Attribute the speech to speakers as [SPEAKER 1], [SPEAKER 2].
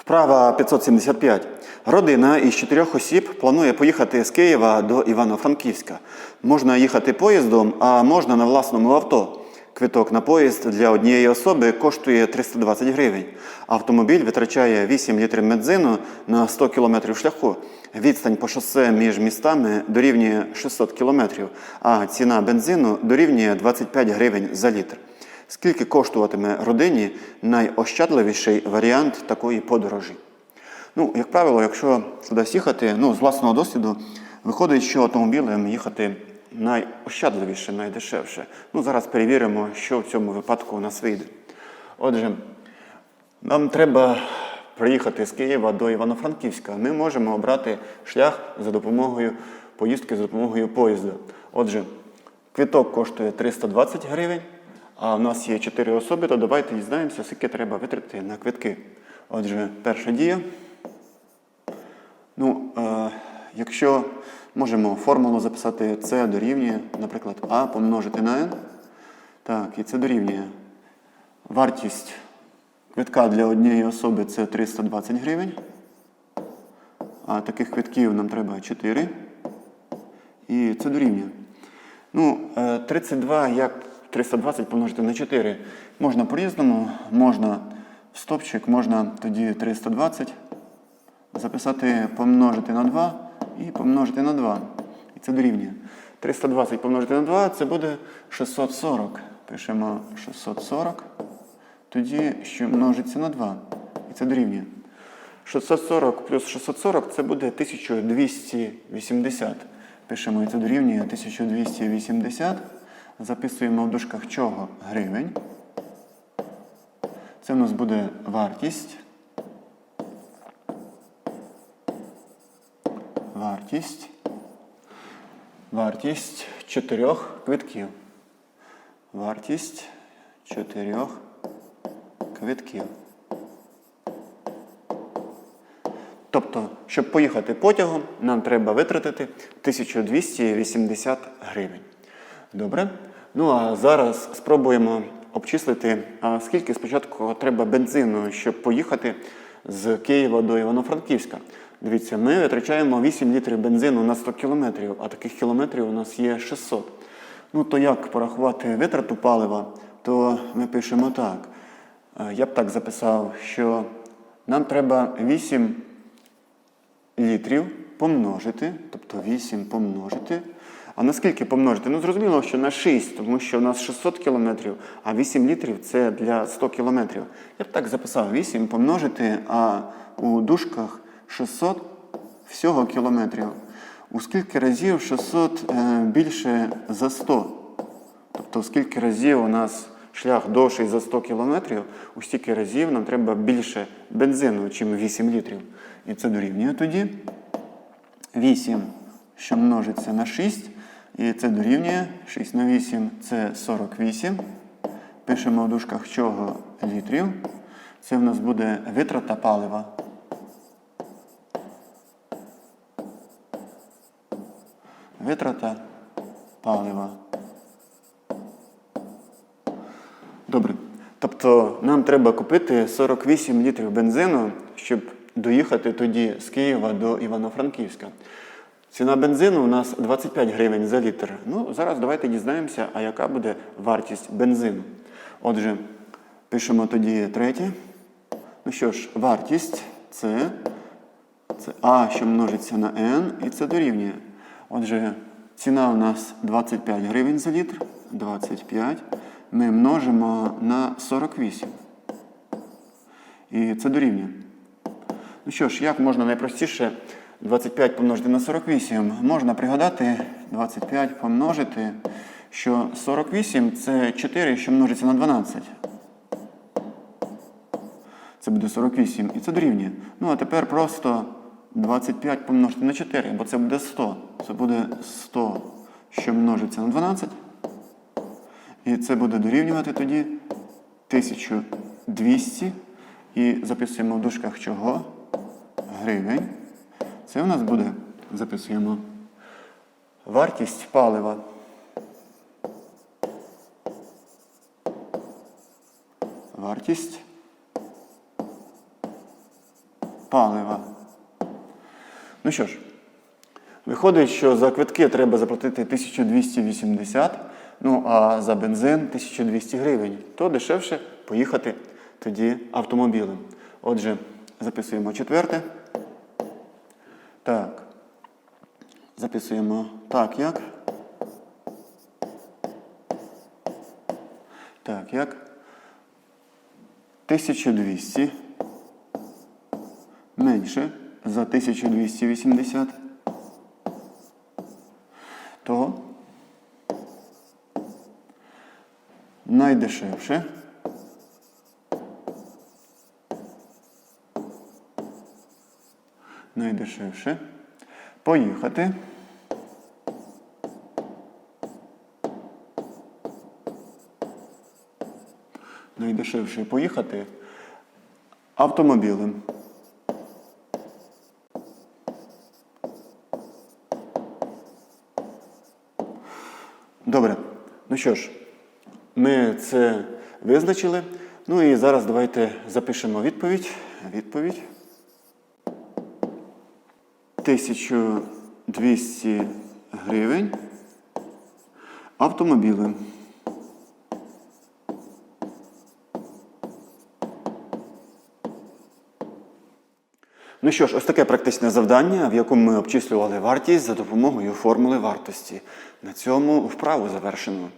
[SPEAKER 1] Вправа 575. Родина із чотирьох осіб планує поїхати з Києва до Івано-Франківська. Можна їхати поїздом, а можна на власному авто. Квиток на поїзд для однієї особи коштує 320 гривень. Автомобіль витрачає 8 літрів бензину на 100 кілометрів шляху. Відстань по шосе між містами дорівнює 600 кілометрів, а ціна бензину дорівнює 25 гривень за літр. Скільки коштуватиме родині найощадливіший варіант такої подорожі? Ну, як правило, якщо сюди їхати, ну, з власного досвіду, виходить, що автомобілем їхати найощадливіше, найдешевше. Ну, зараз перевіримо, що в цьому випадку у нас вийде. Отже, нам треба приїхати з Києва до Івано-Франківська. Ми можемо обрати шлях за допомогою поїздки за допомогою поїзда. Отже, квиток коштує 320 гривень, а в нас є 4 особи, то давайте дізнаємося, скільки треба витратити на квитки. Отже, перша дія. Ну, е, якщо можемо формулу записати С дорівнює, наприклад, А помножити на N. Так, і це дорівнює. Вартість квитка для однієї особи це 320 гривень. А таких квитків нам треба 4. І це дорівнює. Ну, е, 32 як 320 помножити на 4. Можна по-різному, можна в стопчик, можна тоді 320 записати помножити на 2 і помножити на 2. І це дорівнює. 320 помножити на 2 це буде 640. Пишемо 640. Тоді, що множиться на 2. І це дорівнює. 640 плюс 640 це буде 1280. Пишемо і це дорівнює 1280. Записуємо в дужках чого гривень. Це в нас буде вартість. Вартість. Вартість чотирьох квитків. Вартість чотирьох квитків. Тобто, щоб поїхати потягом, нам треба витратити 1280 гривень. Добре? Ну а зараз спробуємо обчислити, скільки спочатку треба бензину, щоб поїхати з Києва до Івано-Франківська. Дивіться, ми витрачаємо 8 літрів бензину на 100 кілометрів, а таких кілометрів у нас є 600. Ну то як порахувати витрату палива, то ми пишемо так. Е, Я б так записав, що нам треба 8 літрів помножити, тобто 8 помножити. А на скільки помножити? Ну, зрозуміло, що на 6, тому що у нас 600 кілометрів, а 8 літрів це для 100 кілометрів. Я б так записав 8 помножити, а у дужках 600 всього кілометрів. У скільки разів 600 е, більше за 100? Тобто, скільки разів у нас шлях довший за 100 кілометрів, у стільки разів нам треба більше бензину, ніж 8 літрів. І це дорівнює тоді 8, що множиться на 6, і це дорівнює 6 на 8 це 48. Пишемо в дужках чого літрів. Це в нас буде витрата палива. Витрата палива. Добре. Тобто нам треба купити 48 літрів бензину, щоб доїхати тоді з Києва до Івано-Франківська. Ціна бензину у нас 25 гривень за літр. Ну, зараз давайте дізнаємося, а яка буде вартість бензину. Отже, пишемо тоді третє. Ну що ж, вартість це, це А, що множиться на N, і це дорівнює. Отже, ціна у нас 25 гривень за літр. 25 ми множимо на 48. І це дорівнює. Ну що ж, як можна найпростіше 25 помножити на 48? Можна пригадати 25 помножити, що 48 це 4, що множиться на 12. Це буде 48 і це дорівнює. Ну а тепер просто 25 помножити на 4, бо це буде 100. Це буде 100, що множиться на 12. І це буде дорівнювати тоді 1200. І записуємо в дужках чого? Гривень. Це у нас буде, записуємо, вартість палива. Вартість палива. Ну що ж, виходить, що за квитки треба заплатити 1280, ну а за бензин 1200 гривень. То дешевше поїхати тоді автомобілем. Отже, записуємо четверте. Так. Записуємо так, як. Так, як. 1200 менше за 1280. То найдешевше. Найдешевше. Поїхати. Найдешевше поїхати автомобілем. Добре. Ну що ж, ми це визначили. Ну і зараз давайте запишемо відповідь. Відповідь. 1200 гривень автомобілем. Ну що ж, ось таке практичне завдання, в якому ми обчислювали вартість за допомогою формули вартості. На цьому вправу завершено.